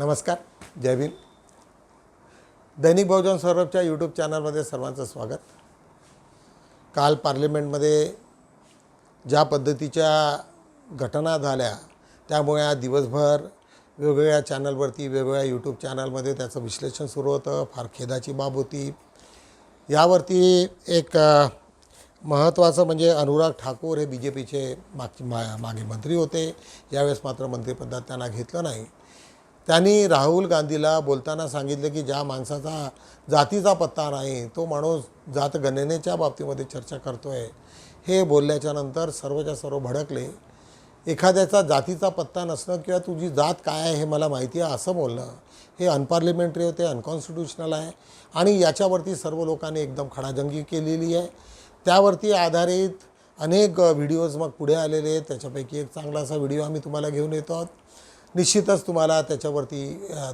नमस्कार जय भीम. दैनिक बहुजन सौरभच्या यूट्यूब चॅनलमध्ये सर्वांचं स्वागत. काल पार्लिमेंटमध्ये ज्या पद्धतीच्या घटना झाल्या त्यामुळे आज दिवसभर वेगवेगळ्या चॅनलवरती वेगवेगळ्या यूट्यूब चॅनलमध्ये त्याचं विश्लेषण सुरू होतं फार खेदाची बाब होती. यावरती एक महत्त्वाचं म्हणजे अनुराग ठाकूर हे बी जे पीचे मागचे मा मागे मंत्री होते. यावेळेस मात्र मंत्रिपदात त्यांना घेतलं नाही. त्यांनी राहुल गांधीला बोलताना सांगितलं की ज्या माणसाचा जातीचा पत्ता नाही तो माणूस जात गणनेच्या बाबतीमध्ये चर्चा करतो आहे हे बोलल्याच्या नंतर सर्वच्या सर्व भडकले. एखाद्याचा जातीचा पत्ता नसणं किंवा तुझी जात काय आहे हे मला माहिती आहे असं बोलणं हे अनपार्लिमेंटरी होते अनकॉन्स्टिट्युशनल आहे. आणि याच्यावरती सर्व लोकांनी एकदम खडाजंगी केलेली आहे. त्यावरती आधारित अनेक व्हिडिओज मग पुढे आलेले आहेत. त्याच्यापैकी एक चांगला असा व्हिडिओ आम्ही तुम्हाला घेऊन येतो आहोत. निश्चितच तुम्हाला त्याच्यावरती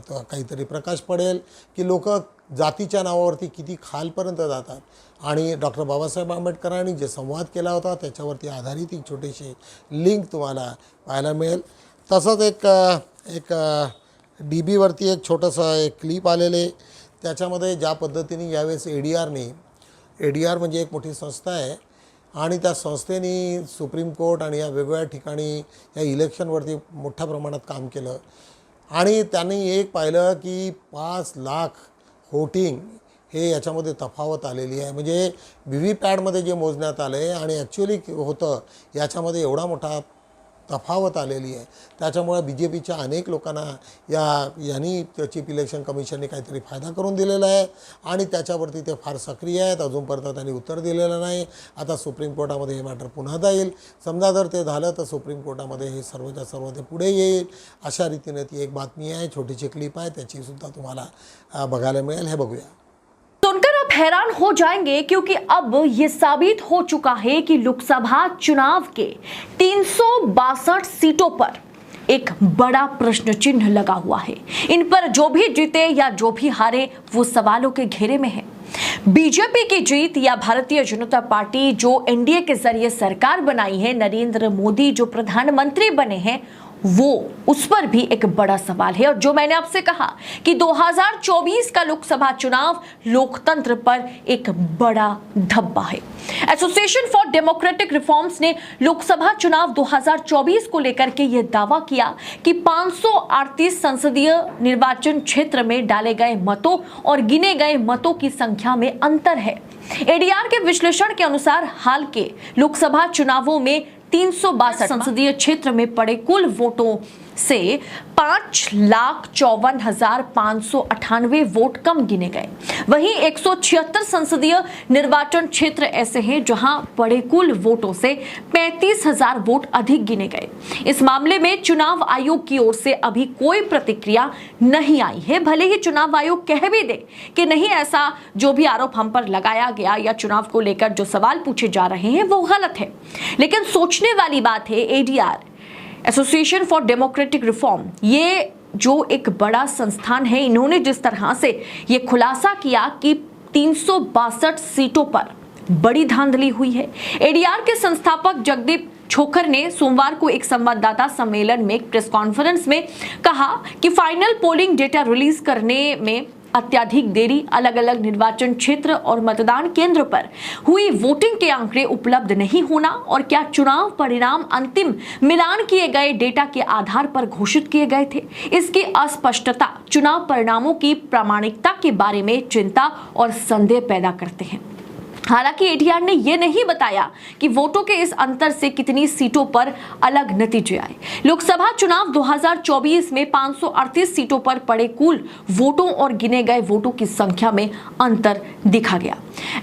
काहीतरी प्रकाश पडेल की लोक जातीच्या नावावरती किती खालपर्यंत जातात. आणि डॉक्टर बाबासाहेब आंबेडकरांनी जे संवाद केला होता त्याच्यावरती आधारित एक छोटीशी लिंक तुम्हाला पाहायला मिळेल. तसंच एक एक डी बीवरती एक छोटंसं एक क्लिप आलेले. त्याच्यामध्ये ज्या पद्धतीने यावेळेस ए डी आरने ए डी आर म्हणजे एक मोठी संस्था आहे. आणि त्या संस्थेने सुप्रीम कोर्ट आणि या वेगवेगळ्या ठिकाणी या इलेक्शनवरती मोठ्या प्रमाणात काम केलं. आणि त्यांनी एक पाहिलं की पाच लाख होटिंग हे याच्यामध्ये तफावत आलेली आहे. म्हणजे व्ही व्ही पॅडमध्ये जे मोजण्यात आलं आहे आणि ॲक्च्युली होतं याच्यामध्ये एवढा मोठा तफावत आलेली आहे. त्याच्यामुळे बी जे पीच्या अनेक लोकांना या यांनी चीफ इलेक्शन कमिशनने काहीतरी फायदा करून दिलेला आहे आणि त्याच्यावरती ते फार सक्रिय आहेत. अजूनपर्यंत त्यांनी उत्तर दिलेलं नाही. आता सुप्रीम कोर्टामध्ये हे मॅटर पुन्हा जाईल समजा जर ते झालं तर सुप्रीम कोर्टामध्ये हे सर्वच्या सर्व ते पुढे येईल. अशा रीतीने ती एक बातमी आहे. छोटीशी क्लिप आहे. त्याचीसुद्धा तुम्हाला बघायला मिळेल. हे बघूया. हैरान हो जाएँगे क्योंकि अब ये साबित हो चुका है कि लोकसभा चुनाव के तीन सीटों पर एक बड़ा प्रश्न चिन्ह लगा हुआ है। इन पर जो भी जीते या जो भी हारे, वो सवालों के घेरे में है। बीजेपी की जीत या भारतीय जनता पार्टी जो एनडीए के ज़रिए सरकार बनाई है, नरेंद्र मोदी जो प्रधानमंत्री बने हैं वो उस पर भी एक बड़ा सवाल है। और जो मैंने आपसे कहा कि 2024 का लोकसभा चुनाव लोकतंत्र पर एक बड़ा धब्बा है। एसोसिएशन फॉर डेमोक्रेटिक रिफॉर्म्स ने लोकसभा चुनाव 2024 को लेकर के यह दावा किया कि 538 संसदीय निर्वाचन क्षेत्र में डाले गए मतों और गिने गए मतों की संख्या में अंतर है। एडीआर के विश्लेषण के अनुसार हाल के लोकसभा चुनावों में तीन संसदीय क्षेत्र में पड़े कुल वोटों से पाँच लाख चौवन हज़ार पाँच सौ अठानवे वोट कम गिने गए। वहीं एक संसदीय निर्वाचन क्षेत्र ऐसे हैं जहाँ पड़े कुल वोटों से पैंतीस हज़ार वोट अधिक गिने गए। इस मामले में चुनाव आयोग की ओर से अभी कोई प्रतिक्रिया नहीं आई है। भले ही चुनाव आयोग कह भी दे कि नहीं, ऐसा जो भी आरोप हम पर लगाया गया या चुनाव को लेकर जो सवाल पूछे जा रहे हैं, वो गलत है। लेकिन सोचने वाली बात है ADR association for democratic reform ये जो एक बड़ा संस्थान है, इन्होंने जिस तरह से ये खुलासा किया कि तीन सीटों पर बड़ी धांधली हुई है। एडीआर के संस्थापक जगदीप छोकर ने सोमवार को एक संवाददाता सम्मेलन में प्रेस कॉन्फ्रेंस में कहा कि फाइनल पोलिंग डेटा रिलीज़ करने में अत्याधिक देरी अलग अलग निर्वाचन क्षेत्र और मतदान केंद्र पर हुई वोटिंग के आंकड़े उपलब्ध नहीं होना और क्या चुनाव परिणाम अंतिम मिलान किए गए डेटा के आधार पर घोषित किए गए थे? इसकी अस्पष्टता, चुनाव परिणामों की प्रामाणिकता के बारे में चिंता और संदेह पैदा करते हैं। हालाँकि एडीआर ने यह नहीं बताया कि वोटों के इस अंतर से कितनी सीटों पर अलग नतीजे आए। लोकसभा चुनाव 2024 में 538 सीटों पर पड़े कुल वोटों और गिने गए वोटों की संख्या में अंतर दिखा गया।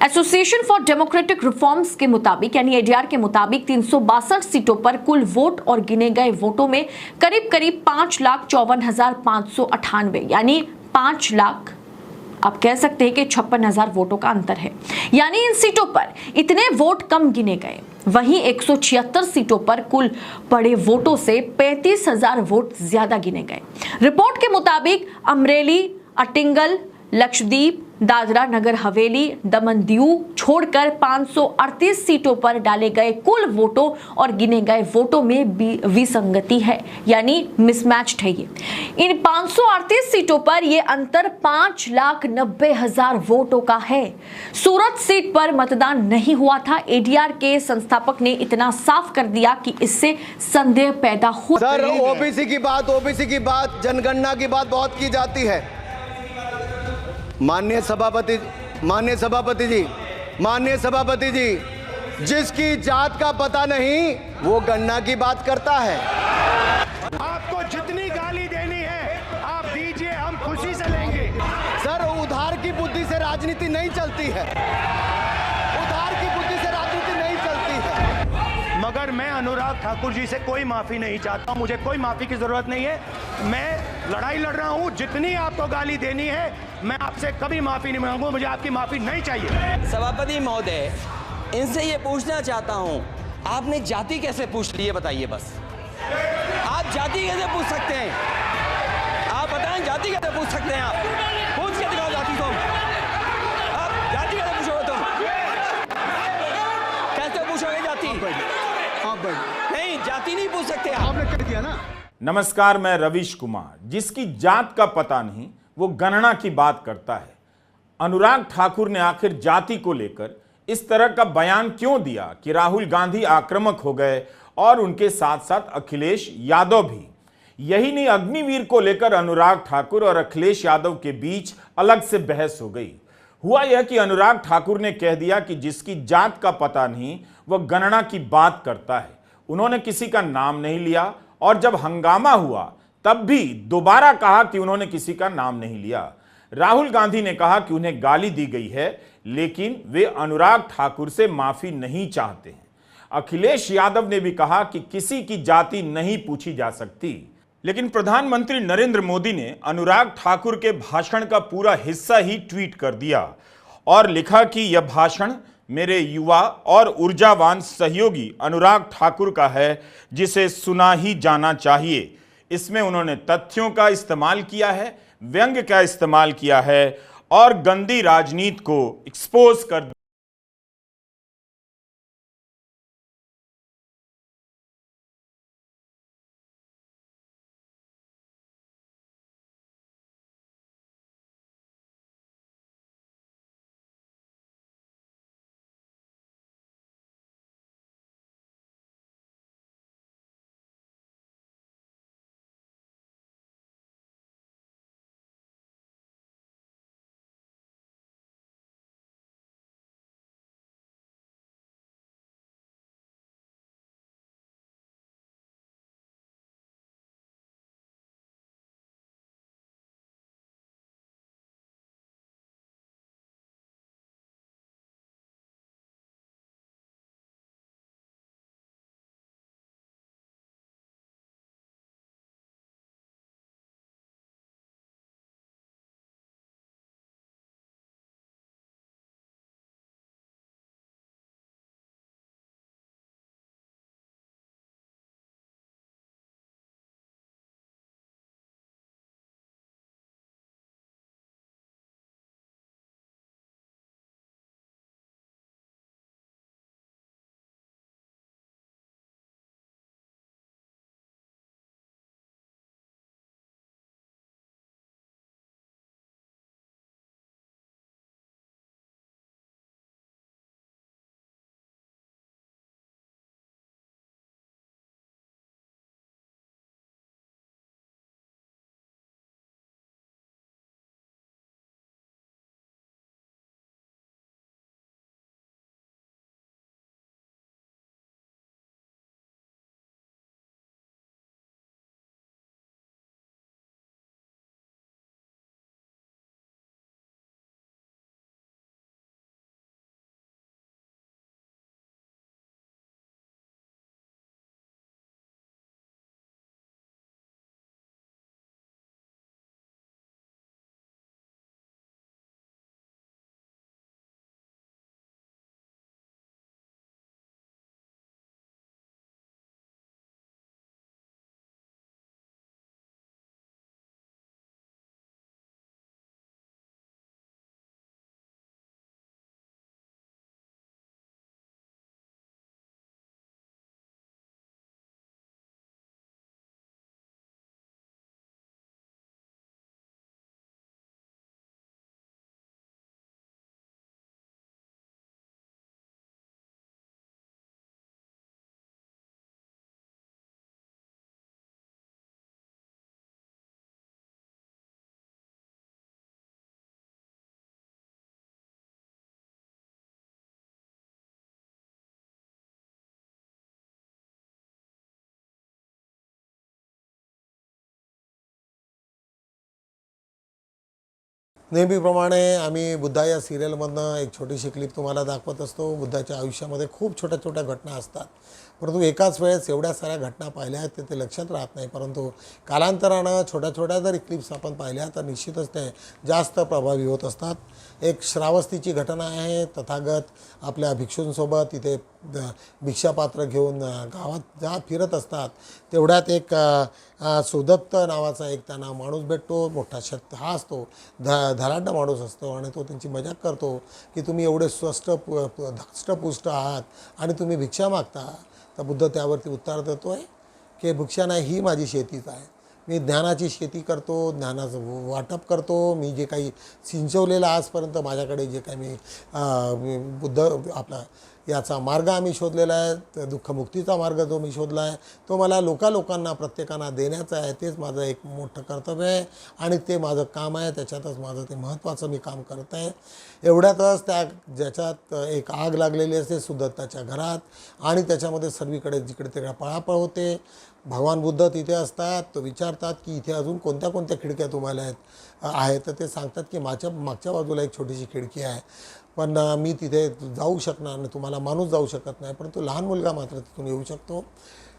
एसोसिएशन फॉर डेमोक्रेटिक रिफॉर्म्स के मुताबिक, यानी एडीआर के मुताबिक, तीन सौ बासठ सीटों पर कुल वोट और गिने गए वोटों में करीब करीब पाँच लाख चौवन हज़ार पाँच सौ अठानवे, यानी पाँच लाख आप कह सकते हैं कि छप्पन हज़ार वोटों का अंतर है। यानी इन सीटों पर इतने वोट कम गिने गए। वहीं एक सौ छिहत्तर सीटों पर कुल पड़े वोटों से पैंतीस हज़ार वोट ज़्यादा गिने गए। रिपोर्ट के मुताबिक अमरेली, अटिंगल, लक्षद्वीप दादरा नगर हवेली दमन दीव छोड़कर 538 सीटों पर डाले गए कुल वोटों और गिने गए वोटों में विसंगति है यानी मिसमैच है ये। इन 538 सीटों पर ये अंतर पाँच लाख नब्बे हज़ार वोटों का है। सूरत सीट पर मतदान नहीं हुआ था। एडीआर के संस्थापक ने इतना साफ़ कर दिया कि इससे संदेह पैदा हो सर ओबीसी की बात ओबीसी की बात जनगणना की बात बहुत की जाती है। माननीय सभापति माननीय सभापति जी माननीय सभापति जी जिसकी जात का पता नहीं वो गन्ना की बात करता है। आपको जितनी गाली देनी है आप दीजिए हम खुशी से लेंगे। सर उधार की बुद्धि से राजनीति नहीं चलती है उधार की बुद्धि से राजनीति नहीं चलती है मगर मैं अनुराग ठाकुर जी से कोई माफ़ी नहीं चाहता, मुझे कोई माफ़ी की ज़रूरत नहीं है। मैं लड़ाई लड़ रहा हूँ, जितनी आपको गाली देनी है, मैं आपसे कभी माफ़ी नहीं मांगू, मुझे आपकी माफ़ी नहीं चाहिए। सभापति महोदय, इनसे ये पूछना चाहता हूँ, आपने जाति कैसे पूछ ली है, बताइए बस। आप जाति कैसे पूछ सकते हैं? आप बताएँ, जाति कैसे पूछ सकते हैं आप पूछ के दिखाओ जाति तुम आप जाति कैसे पूछोगे तुम कैसे पूछोगे जाति नहीं जाति नहीं पूछ सकते आप। नमस्कार मैं रविश कुमार। जिसकी जात का पता नहीं वो गणना की बात करता है। अनुराग ठाकुर ने आखिर जाति को लेकर इस तरह का बयान क्यों दिया कि राहुल गांधी आक्रामक हो गए और उनके साथ साथ अखिलेश यादव भी? यही नहीं अग्निवीर को लेकर अनुराग ठाकुर और अखिलेश यादव के बीच अलग से बहस हो गई। हुआ यह कि अनुराग ठाकुर ने कह दिया कि जिसकी जात का पता नहीं वह गणना की बात करता है। उन्होंने किसी का नाम नहीं लिया और जब हंगामा हुआ, तब भी दोबारा कहा कि उन्होंने किसी का नाम नहीं लिया। राहुल गांधी ने कहा कि उन्हें गाली दी गई है, लेकिन वे अनुराग ठाकुर से माफ़ी नहीं चाहते हैं। अखिलेश यादव ने भी कहा कि किसी की जाति नहीं पूछी जा सकती। लेकिन प्रधानमंत्री नरेंद्र मोदी ने अनुराग ठाकुर के भाषण का पूरा हिस्सा ही ट्वीट कर दिया और लिखा कि यह भाषण मेरे युवा और ऊर्जावान सहयोगी अनुराग ठाकुर का है, जिसे सुना ही जाना चाहिए। इसमें उन्होंने तथ्यों का इस्तेमाल किया है व्यंग का इस्तेमाल किया है और गंदी राजनीति को एक्सपोज कर नेहमीप्रमाणे आम्ही बुद्धा या सिरियलमधनं एक छोटीशी क्लिप तुम्हाला दाखवत असतो. बुद्धाच्या आयुष्यामध्ये खूप छोट्या छोट्या घटना असतात. परंतु एकाच वेळेस एवढ्या साऱ्या घटना पाहिल्या आहेत ते लक्षात राहत नाही. परंतु कालांतरानं छोट्या छोट्या जरी क्लिप्स आपण पाहिल्या तर निश्चितच ते जास्त प्रभावी होत असतात. एक श्रावस्तीची घटना आहे. तथागत आपल्या भिक्षूंसोबत इथे द- भिक्षापात्र घेऊन गावात जा फिरत असतात तेवढ्यात एक सुदत्त नावाचा एक त्यांना माणूस भेटतो मोठा शक्त हा असतो ध धलाढ्य माणूस असतो आणि तो त्यांची मजाक करतो की तुम्ही एवढे स्वस्त पु- धष्टपुष्ट आहात आणि तुम्ही भिक्षा मागता. तर बुद्ध त्यावरती उत्तर देतो आहे की भिक्षा नाही ही माझी शेतीच आहे. मी ज्ञानाची शेती करतो ज्ञानाचं वाटप करतो. मी जे काही सिंचवलेलं आजपर्यंत माझ्याकडे जे काही मी बुद्ध आपला याचा मार्ग आम्ही शोधलेला आहे. दुःखमुक्तीचा मार्ग जो मी शोधला आहे तो मला लोकालोकांना प्रत्येकांना देण्याचा आहे. तेच माझं एक मोठं कर्तव्य आहे आणि ते माझं काम आहे. त्याच्यातच माझं ते महत्त्वाचं मी काम करत आहे. एवढ्यातच त्या ज्याच्यात एक आग लागलेली असते सुदत्ताच्या घरात आणि त्याच्यामध्ये सर्वीकडे जिकडे तिकडे पळापळ होते. भगवान बुद्ध तिथे असतात तो विचारतात की इथे अजून कोणत्या कोणत्या खिडक्या तुम्हाला आहेत? आहेत तर ते सांगतात की माझ्या मागच्या बाजूला एक छोटीशी खिडकी आहे. पण मी तिथे जाऊ शकणार नाही तुम्हाला माणूस जाऊ शकत नाही परंतु लहान मुलगा मात्र तिथून येऊ शकतो.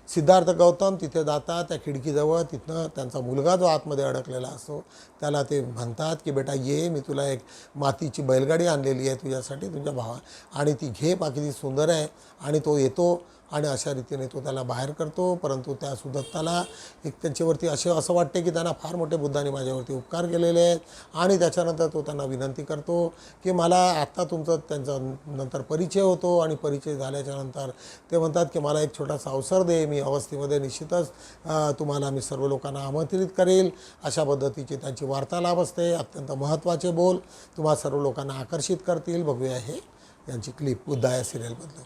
सिद्धार्थ गौतम तिथे जातात त्या खिडकीजवळ तिथनं त्यांचा मुलगा जो आतमध्ये अडकलेला असतो त्याला ते म्हणतात की बेटा ये मी तुला एक मातीची बैलगाडी आणलेली आहे तुझ्यासाठी तुझ्या भावा आणि ती घे बाकी ती सुंदर आहे आणि तो येतो आणि अशा रीतीने तो त्याला बाहेर करतो. परंतु त्या सुदत्ताला एक त्यांच्यावरती असे असं वाटते की त्यांना फार मोठे बुद्धाने माझ्यावरती उपकार केलेले आहेत. आणि त्याच्यानंतर तो त्यांना विनंती करतो की मला आत्ता तुमचं त्यांचा नंतर परिचय होतो. आणि परिचय झाल्याच्यानंतर ते म्हणतात की मला एक छोटासा अवसर दे मी अवस्थेमध्ये निश्चितच तुम्हाला मी सर्व लोकांना आमंत्रित करेल. अशा पद्धतीची त्यांची वार्तालाप असते अत्यंत महत्त्वाचे बोल तुम्हा सर्व लोकांना आकर्षित करतील. बघूया हे यांची क्लिप बुद्धा या सिरियलमधलं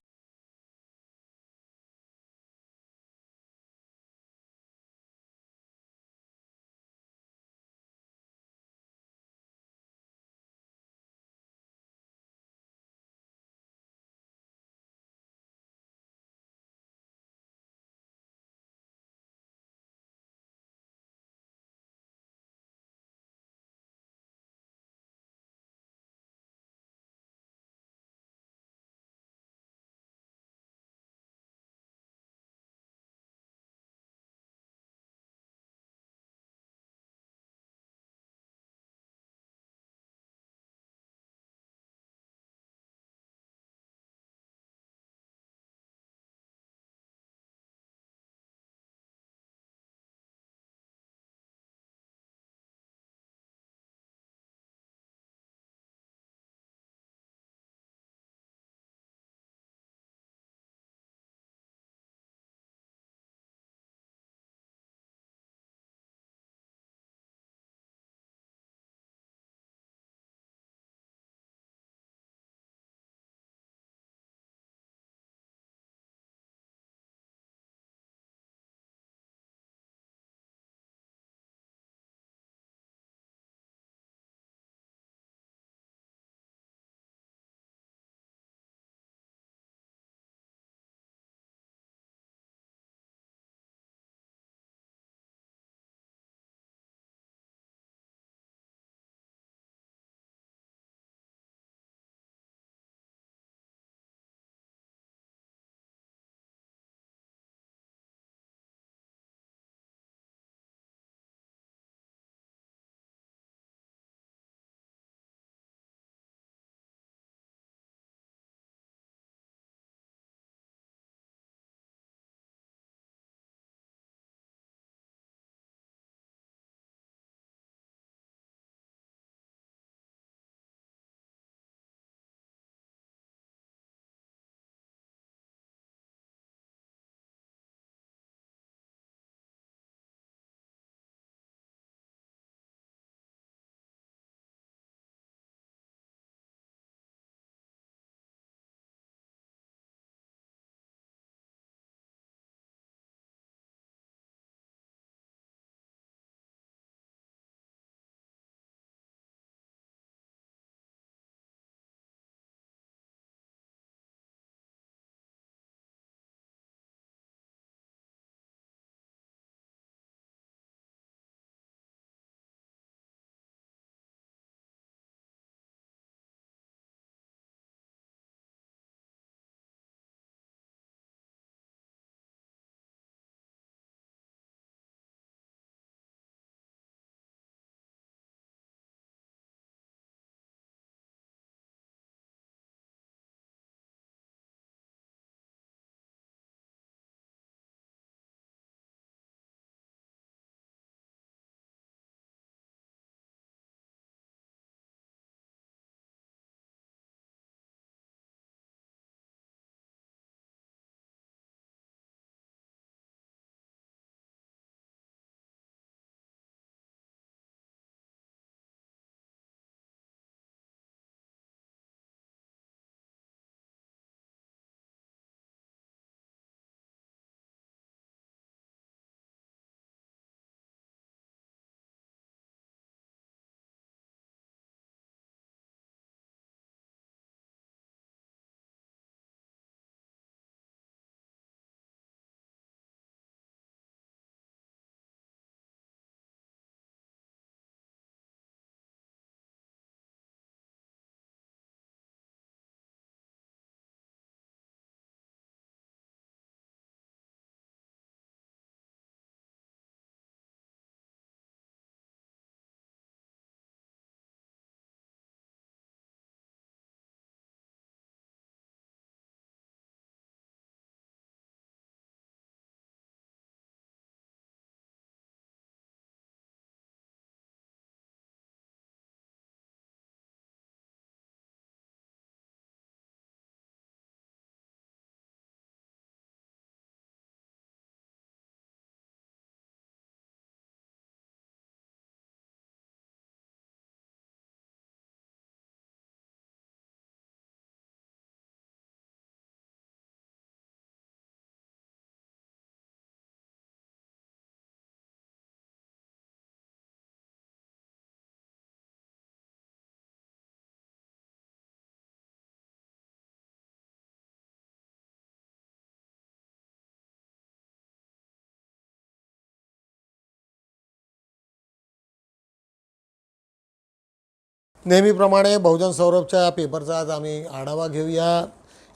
नेहमीप्रमाणे बहुजन सौरभच्या पेपरचा आज आम्ही आढावा घेऊया.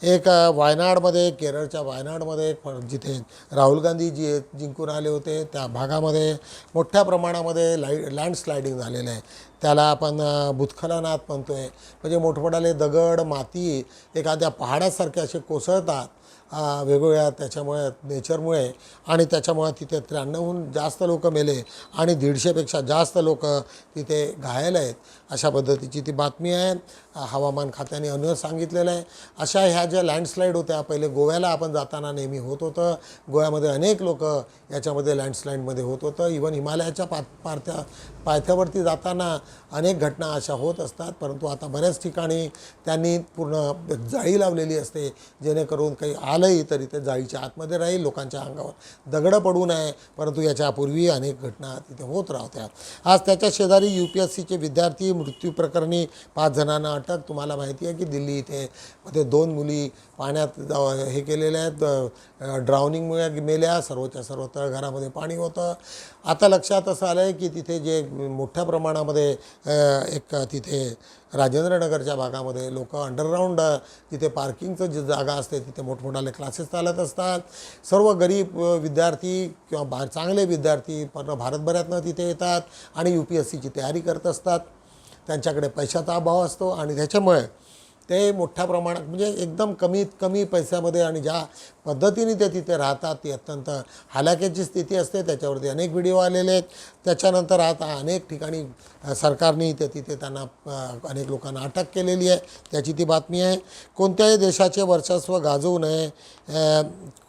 एक वायनाडमध्ये केरळच्या वायनाडमध्ये एक जिथे राहुल गांधी जी जिंकून आले होते त्या भागामध्ये मोठ्या प्रमाणामध्ये लाय लँडस्लायडिंग झालेलं आहे. त्याला आपण भूतखलनात म्हणतो आहे म्हणजे मोठमोठाले दगड माती एखाद्या पहाडासारखे असे कोसळतात वेगवेगळ्या त्याच्यामुळे नेचरमुळे आणि त्याच्यामुळे तिथे त्र्याण्णवहून जास्त लोक मेले आणि दीडशेपेक्षा जास्त लोक तिथे घायल आहेत. अशा पद्धतीची ती बातमी आहे. हवामान खात्याने अन सांगितलेलं आहे. अशा ह्या ज्या लँडस्लाईड होत्या पहिले गोव्याला आपण जाताना नेहमी होत होतं. गोव्यामध्ये अनेक लोक याच्यामध्ये लँडस्लाईडमध्ये होत होतं. इवन हिमालयाच्या पा पारथ्या पायथ्यावरती जाताना अनेक घटना अशा होत असतात. परंतु आता बऱ्याच ठिकाणी त्यांनी पूर्ण जाळी लावलेली असते. जेणेकरून काही आलंही तरी ते जाळीच्या आतमध्ये राहील लोकांच्या अंगावर दगडं पडू नये. परंतु याच्यापूर्वी अनेक घटना तिथे होत राहत्या. आज त्याच्या शेजारी यू पी एस सीचे विद्यार्थी मृत्यू प्रकरणी पाच जणांना अटक. तुम्हाला माहिती आहे की दिल्ली इथे मध्ये दोन मुली पाण्यात जा हे केलेल्या आहेत. ड्राउनिंगमुळे मेल्या. सर्वच्या सर्व तळघरामध्ये पाणी होतं. आता लक्षात असं आलं आहे की तिथे जे मोठ्या प्रमाणामध्ये एक तिथे राजेंद्रनगरच्या भागामध्ये लोक अंडरग्राऊंड तिथे पार्किंगचं जे जागा असते तिथे मोठमोठाले क्लासेस चालत असतात. सर्व गरीब विद्यार्थी किंवा बा चांगले विद्यार्थी पण भारतभरातनं तिथे येतात आणि यू पी एस सीची तयारी करत असतात. त्यांच्याकडे पैशाचा अभाव असतो आणि त्याच्यामुळे ते मोठ्या प्रमाणात म्हणजे एकदम कमीत कमी पैशामध्ये आणि ज्या पद्धतीने ते तिथे राहतात ती अत्यंत हालाक्याची स्थिती असते. त्याच्यावरती अनेक व्हिडिओ आलेले आहेत. त्याच्यानंतर आता अनेक ठिकाणी सरकारने ते तिथे त्यांना अनेक लोकांना अटक केलेली आहे. त्याची ती बातमी आहे. कोणत्याही देशाचे वर्चस्व गाजवू नये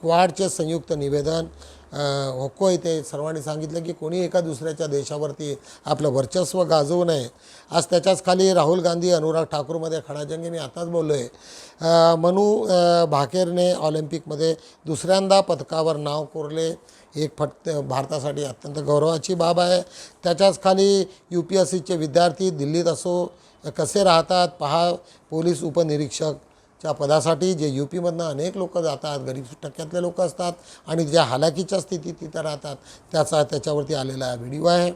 क्वाडचे संयुक्त निवेदन होको येथे सर्वांनी सांगितलं की कोणी एका दुसऱ्याच्या देशावरती आपलं वर्चस्व गाजवू नये. आज त्याच्याच खाली राहुल गांधी अनुराग ठाकूरमध्ये खडाजंगी. मी आताच बोललो आहे मनू भाकेरने ऑलिम्पिकमध्ये दुसऱ्यांदा पदकावर नाव कोरले. एक फट भारतासाठी अत्यंत गौरवाची बाब आहे. त्याच्याच खाली यू पी एस सीचे विद्यार्थी दिल्लीत असो कसे राहतात पहा पोलीस उपनिरीक्षक च्या पदासाठी जे यू पीमधनं अनेक लोक जातात गरीब टक्क्यातले लोक असतात आणि ज्या हालाकीच्या स्थितीत तिथं राहतात त्याचा त्याच्यावरती आलेला व्हिडिओ आहे.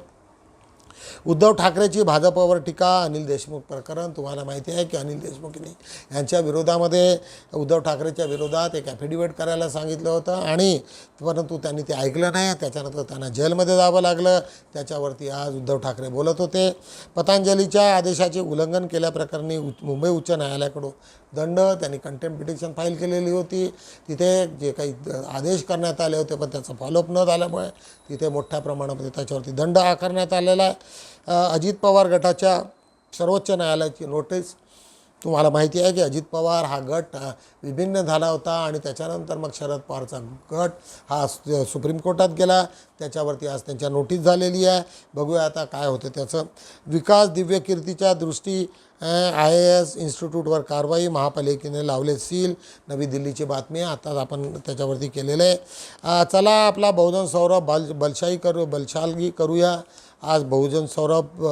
उद्धव ठाकरेची भाजपवर टीका अनिल देशमुख प्रकरण तुम्हाला माहिती आहे की अनिल देशमुखने यांच्या विरोधामध्ये उद्धव ठाकरेच्या विरोधात एक ॲफिडेविट करायला सांगितलं होतं आणि परंतु त्यांनी ते ऐकलं नाही त्याच्यानंतर त्यांना जेलमध्ये जावं लागलं. त्याच्यावरती आज उद्धव ठाकरे बोलत होते. पतंजलीच्या आदेशाचे उल्लंघन केल्याप्रकरणी उच्च मुंबई उच्च न्यायालयाकडून दंड त्यांनी कंटेम्प पिटिशन फाईल केलेली होती. तिथे जे काही द- आदेश करण्यात आले होते पण त्याचा फॉलोअप न झाल्यामुळे तिथे मोठ्या प्रमाणामध्ये त्याच्यावरती दंड आकारण्यात आलेला आहे. अजित पवार गटाच्या सर्वोच्च न्यायालयाची नोटीस. तुम्हाला माहिती आहे की अजित पवार हा गट विभिन्न झाला होता आणि त्याच्यानंतर मग शरद पवारचा गट हा सुप्रीम कोर्टात गेला. त्याच्यावरती आज त्यांच्या नोटीस झालेली आहे. बघूया आता काय होतं त्याचं. विकास दिव्यकीर्तीच्या दृष्टी आय ए एस इन्स्टिट्यूटवर कारवाई महापालिकेने लावले सील. नवी दिल्लीची बातमी आहे आताच आपण त्याच्यावरती केलेलं आहे. चला आपला बहुजन सौरभ बल बलशाही करू बलशालगी करूया. आज बहुजन सौरभ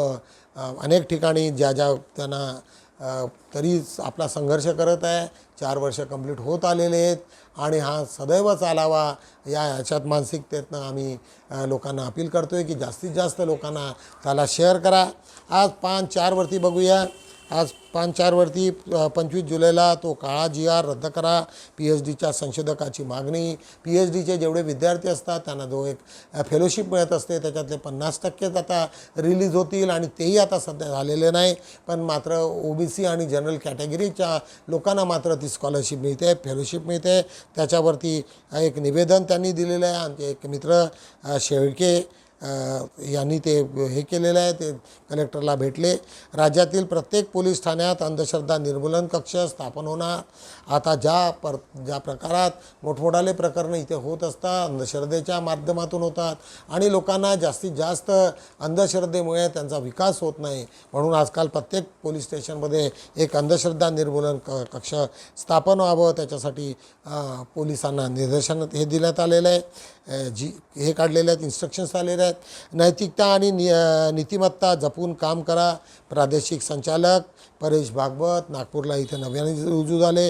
अनेक ठिकाणी ज्या ज्या त्यांना तरी आपला संघर्ष करत आहे. चार वर्ष कंप्लीट होत आलेले आहेत. आणि हा सदैव चालावा या ह्याच्यात मानसिकतेतनं आम्ही लोकांना अपील करतो आहे की जास्तीत जास्त लोकांना त्याला शेअर करा. आज पाच चारवरती बघूया. आज पाच चारवरती पंचवीस जुलैला तो काळा जी आर रद्द करा. पी एच डीच्या संशोधकाची मागणी. पी एच डीचे जेवढे विद्यार्थी असतात त्यांना जो एक फेलोशिप मिळत असते त्याच्यातले पन्नास टक्केच आता रिलीज होतील आणि तेही आता सध्या झालेले नाही. पण मात्र ओ बी सी आणि जनरल कॅटेगरीच्या लोकांना मात्र ती स्कॉलरशिप मिळते फेलोशिप मिळते. त्याच्यावरती एक निवेदन त्यांनी दिलेलं आहे. आमचे एक मित्र शेळके यांनी ते हे केलेलं आहे ते कलेक्टरला भेटले. राज्यातील प्रत्येक पोलीस ठाण्यात अंधश्रद्धा निर्मूलन कक्ष स्थापन होणार. आता ज्या पर ज्या प्रकारात मोठमोठाले प्रकरणं इथे होत असतात अंधश्रद्धेच्या माध्यमातून होतात आणि लोकांना जास्तीत जास्त अंधश्रद्धेमुळे त्यांचा विकास होत नाही म्हणून आजकाल प्रत्येक पोलीस स्टेशनमध्ये एक अंधश्रद्धा निर्मूलन क कक्ष स्थापन व्हावं. त्याच्यासाठी पोलिसांना निर्देशन हे देण्यात आलेलं आहे. जी हे काढलेले आहेत इन्स्ट्रक्शन्स आलेले आहेत. नैतिकता आणि नि नीतिमत्ता जपून काम करा. प्रादेशिक संचालक परेश भागवत नागपूरला इथे नव्याने रुजू झाले.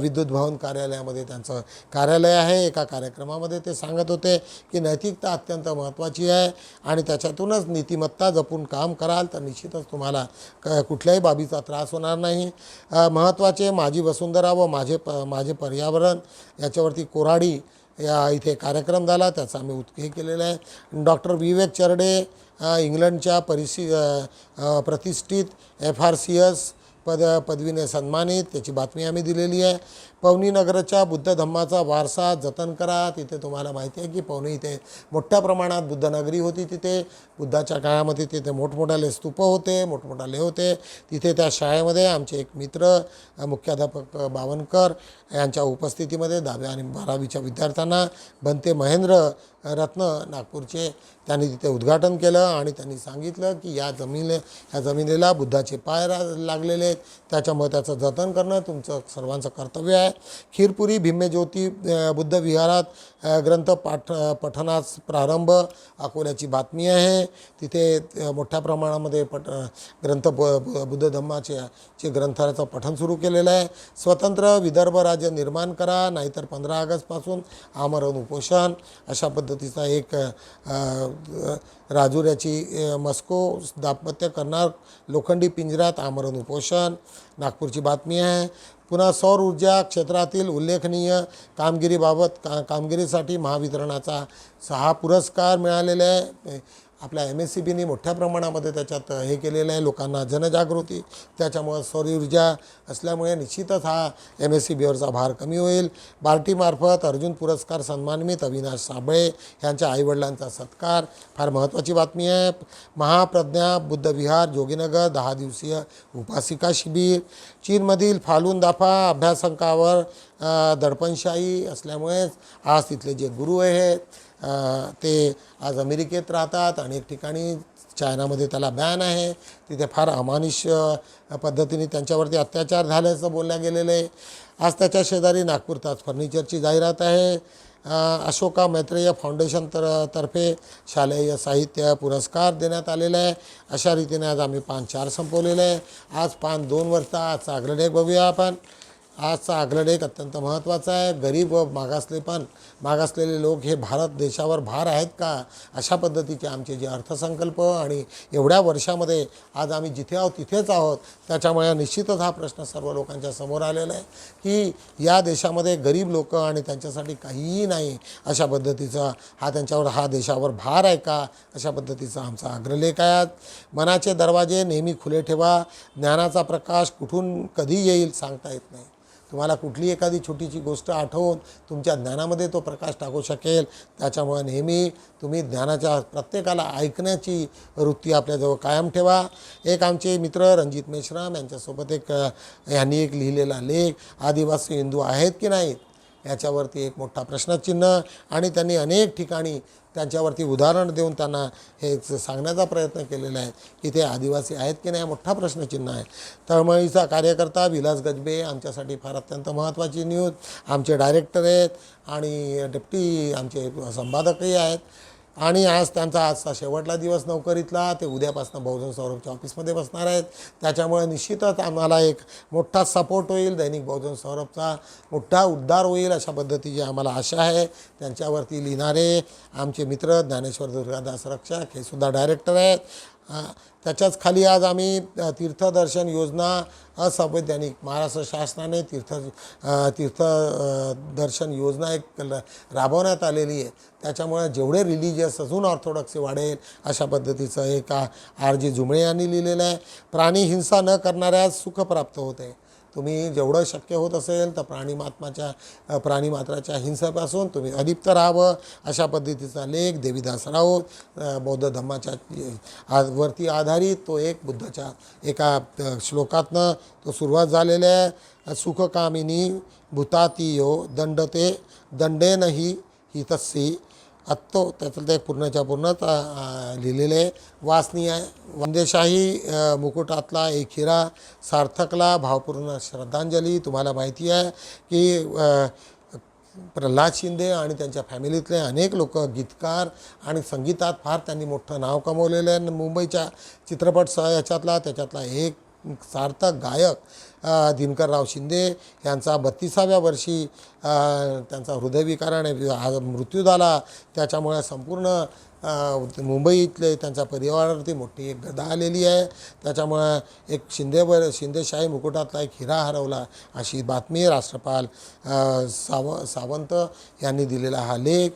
विद्युत भवन कार्यालयामध्ये त्यांचं कार्यालय आहे. एका कार्यक्रमामध्ये ते सांगत होते की नैतिकता अत्यंत महत्त्वाची आहे आणि त्याच्यातूनच नीतिमत्ता जपून काम कराल तर निश्चितच तुम्हाला क कुठल्याही बाबीचा त्रास होणार नाही. महत्त्वाचे माझी वसुंधरा व माझे प माझे पर्यावरण याच्यावरती कोराडी या इथे कार्यक्रम झाला. त्याचा आम्ही उत् हे केलेला आहे. डॉक्टर विवेक चरडे इंग्लंडच्या परिसि प्रतिष्ठित एफ आर सी एस पद पदवीने सन्मानित त्याची बातमी आम्ही दिलेली आहे. पवनी नगरच्या बुद्ध धम्माचा वारसा जतन करा. तिथे तुम्हाला माहिती आहे की पवनी इथे मोठ्या प्रमाणात बुद्ध नगरी होती तिथे. बुद्धाच्या काळामध्ये तिथे मोठमोठाले स्तूप होते मोठमोठाले होते. तिथे त्या शाळेमध्ये आमचे एक मित्र मुख्याध्यापक बावनकर यांच्या उपस्थितीमध्ये दहाव्या आणि बारावीच्या विद्यार्थ्यांना बनते महेंद्र रत्न नागपूरचे त्यांनी तिथे उद्घाटन केलं आणि त्यांनी सांगितलं की या जमिनी या जमिनीला बुद्धाचे पाय रा लागलेले आहेत. त्याच्यामुळे त्याचं जतन करणं तुमचं सर्वांचं कर्तव्य आहे. खीरपुरी भीम्यज्योती बुद्ध विहारात ग्रंथ पाठ पठनास प्रारंभ अकोल्याची बातमी आहे. तिथे मोठ्या प्रमाणामध्ये पट ग्रंथ ब बुद्ध धम्माचे चे ग्रंथाचं पठन सुरू केलेलं आहे. स्वतंत्र विदर्भ राज्य निर्माण करा नाहीतर पंधरा ऑगस्टपासून आमरण उपोषण. अशा पद्धतीचा एक राजुऱ्याची मस्को दाम्पत्य करणार लोखंडी पिंजऱ्यात आमरण उपोषण. नागपूरची बातमी आहे पुन्हा सौर ऊर्जा क्षेत्रातील उल्लेखनीय कामगिरीबाबत का कामगिरीसाठी महावितरणाचा सहा पुरस्कार मिळालेले आहे. आपल्या एम एस सी बीने मोठ्या प्रमाणामध्ये त्याच्यात हे केलेलं आहे लोकांना जनजागृती. त्याच्यामुळं सौर ऊर्जा असल्यामुळे निश्चितच हा एम एस सी बीवरचा भार कमी होईल. बार्टीमार्फत अर्जुन पुरस्कार सन्मानमित अविनाश साबळे यांच्या आईवडिलांचा सत्कार. फार महत्त्वाची बातमी आहे. महाप्रज्ञा बुद्ध विहार जोगीनगर दहा दिवसीय उपासिका शिबिर. चीनमधील फालून दाफा अभ्यासंकावर दडपणशाही असल्यामुळेच आज तिथले जे गुरु आहेत ते आज अमेरिकेत राहतात अनेक ठिकाणी चायनामध्ये त्याला बॅन आहे. तिथे फार अमानुष पद्धतीने त्यांच्यावरती अत्याचार झाल्याचं बोलल्या गेलेलं आहे. आज त्याच्या शेजारी नागपूर फर्निचरची जाहिरात आहे. अशोका मैत्रेय फाउंडेशन तर तर्फे शालेय साहित्य पुरस्कार देण्यात आलेला आहे. अशा रीतीने आज आम्ही पान चार संपवलेलं आहे. आज पान दोन वरचा आजचा अग्रलेख बघूया आपण. आजचा आग्रलेख अत्यंत महत्त्वाचा आहे. गरीब व मागासलेपण मागासलेले लोक हे भारत देशावर भार आहेत का? अशा पद्धतीचे आमचे जे अर्थसंकल्प आणि एवढ्या वर्षामध्ये आज आम्ही जिथे आहोत तिथेच आहोत त्याच्यामुळे निश्चितच हा प्रश्न सर्व लोकांच्या समोर आलेला आहे की या देशामध्ये गरीब लोक आणि त्यांच्यासाठी काहीही नाही अशा पद्धतीचा हा त्यांच्यावर हा देशावर भार आहे का? अशा पद्धतीचा आमचा अग्रलेख आहे आज. मनाचे दरवाजे नेहमी खुले ठेवा. ज्ञानाचा प्रकाश कुठून कधी येईल सांगता येत नाही. तुम्हाला कुठली एखादी छोटीशी गोष्ट आठवून तुमच्या ज्ञानामध्ये तो प्रकाश टाकू शकेल. त्याच्यामुळे नेहमी तुम्ही ज्ञानाच्या प्रत्येकाला ऐकण्याची वृत्ती आपल्याजवळ कायम ठेवा. एक आमचे मित्र रणजित मेश्राम यांच्यासोबत एक यांनी एक लिहिलेला लेख आदिवासी हिंदू आहेत की नाहीत? याच्यावरती एक मोठा प्रश्नचिन्ह आणि त्यांनी अनेक ठिकाणी त्यांच्यावरती उदाहरण देऊन त्यांना हे सांगण्याचा प्रयत्न केलेला आहे की ते आदिवासी आहेत की नाही हा मोठा प्रश्नचिन्ह आहे. तळमळीचा कार्यकर्ता विलास गजबे आमच्यासाठी फार अत्यंत महत्त्वाची न्यूज आमचे डायरेक्टर आहेत आणि डेप्टी आमचे संपादकही आहेत. आणि आज त्यांचा आजचा शेवटला दिवस नोकरीतला ते उद्यापासून बहुजन सौरभच्या ऑफिसमध्ये बसणार आहेत. त्याच्यामुळे निश्चितच आम्हाला एक मोठा सपोर्ट होईल दैनिक बहुजन सौरभचा मोठा उद्धार होईल अशा पद्धतीची आम्हाला आशा आहे. त्यांच्यावरती लिहिणारे आमचे मित्र ज्ञानेश्वर दुर्गादास रक्षक हे सुद्धा डायरेक्टर आहेत. त्याच्याच खाली आज आम्ही तीर्थदर्शन योजना असंवैधानिक महाराष्ट्र शासनाने तीर्थ तीर्थ दर्शन योजना एक ल- राबवण्यात आलेली आहे. त्याच्यामुळे जेवढे रिलिजियस अजून ऑर्थोडॉक्सी वाढेल अशा पद्धतीचं एक आर जी जुमळे यांनी लिहिलेलं आहे. प्राणी हिंसा न करणाऱ्या सुख प्राप्त होते. तुम्ही जेवढं शक्य होत असेल तर प्राणीमात्माच्या प्राणीमात्राच्या हिंसेपासून तुम्ही अलिप्त राहावं अशा पद्धतीचा लेख देवीदास राऊत बौद्ध धम्माच्या आ- वरती आधारित तो एक बुद्धाच्या एका श्लोकातनं तो सुरुवात झालेला आहे. सुखकामिनी भूतातीयो दंडते दंडेनही हितस्सी आत्तो त्यातलं ते पूर्णच्या पूर्णच लिहिलेलं आहे. वासनीय वाचनीय वंदेशाही मुकुटातला एक हिरा सार्थकला भावपूर्ण श्रद्धांजली तुम्हाला माहिती आहे की प्रल्हाद शिंदे आणि त्यांच्या फॅमिलीतले अनेक लोक गीतकार आणि संगीतात फार त्यांनी मोठं नाव कमवलेलं आहे. मुंबईच्या चित्रपट स याच्यातला त्याच्यातला एक सार्थक गायक दिनकरराव शिंदे यांचा बत्तीसाव्या वर्षी त्यांचा हृदयविकाराने हा मृत्यू झाला. त्याच्यामुळे संपूर्ण मुंबईतले त्यांच्या परिवारावरती मोठी एक गदा आलेली आहे. त्याच्यामुळं एक शिंदेवर शिंदेशाही मुकुटातला एक हिरा हरवला अशी बातमी राष्ट्रपाल साव सावंत यांनी दिलेला हा लेख.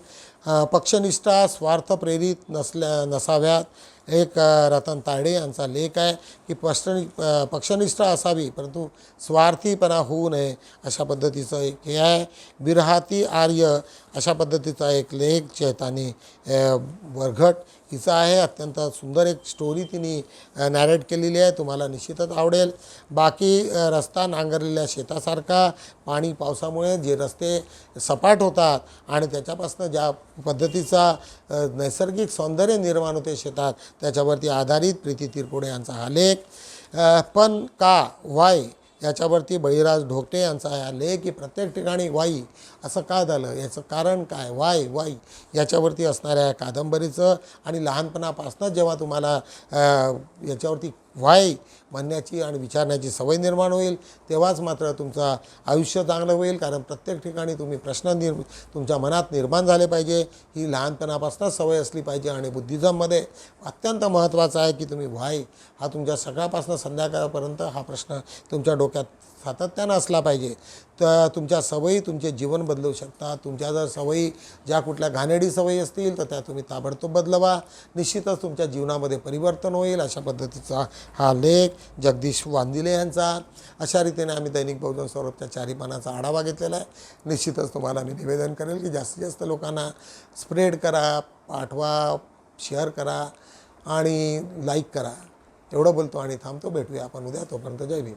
पक्षनिष्ठा पक्षनिष्ठा स्वार्थप्रेरित नसल्या नसाव्यात. एक रतन ताडे यांचा लेख आहे की पक्ष पक्षनिष्ठ असावी परंतु स्वार्थीपणा होऊ नये अशा पद्धतीचं एक हे आहे. बिरहाती आर्य अशा पद्धतीचा एक लेख चैतानी वरघट हिचा आहे. अत्यंत सुंदर एक स्टोरी तिने नॅरेट केलेली आहे. तुम्हाला निश्चितच आवडेल. बाकी रस्ता नांगरलेल्या शेतासारखा पाणी पावसामुळे जे रस्ते सपाट होतात आणि त्याच्यापासून ज्या पद्धतीचा नैसर्गिक सौंदर्य निर्माण होते शेतात त्याच्यावरती आधारित प्रीती तिरपुडे यांचा हा लेख. पण का वाय याच्यावरती बळीराज ढोकटे यांचा हा लेख की प्रत्येक ठिकाणी वाई असं का झालं? याचं कारण काय? वाय वाई याच्यावरती असणाऱ्या या कादंबरीचं आणि लहानपणापासूनच जेव्हा तुम्हाला याच्यावरती वाय म्हणण्याची आणि विचारण्याची सवय निर्माण होईल तेव्हाच मात्र तुमचं आयुष्य चांगलं होईल. कारण प्रत्येक ठिकाणी तुम्ही प्रश्न निर् तुमच्या मनात निर्माण झाले पाहिजे. ही लहानपणापासूनच सवय असली पाहिजे आणि बुद्धिझममध्ये अत्यंत महत्त्वाचं आहे की तुम्ही व्हाय हा तुमच्या सकाळपासून संध्याकाळपर्यंत हा प्रश्न तुमच्या डोक्यात सातत्यानं असला पाहिजे. तर तुमच्या सवयी तुमचे जीवन बदलू शकतात. तुमच्या जर सवयी ज्या कुठल्या घाणेडी सवयी असतील तर त्या तुम्ही ताबडतोब बदलवा. निश्चितच तुमच्या जीवनामध्ये परिवर्तन होईल अशा पद्धतीचा हा लेख जगदीश वांदिले यांचा. अशा रीतीने आम्ही दैनिक बहुजन स्वरूपच्या चारी पानाचा आढावा घेतलेला आहे. निश्चितच तुम्हाला मी निवेदन करेल की जास्तीत जास्त लोकांना स्प्रेड करा पाठवा शेअर करा आणि लाईक करा. एवढं बोलतो आणि थांबतो. भेटूया आपण उद्या. तोपर्यंत जय भीम.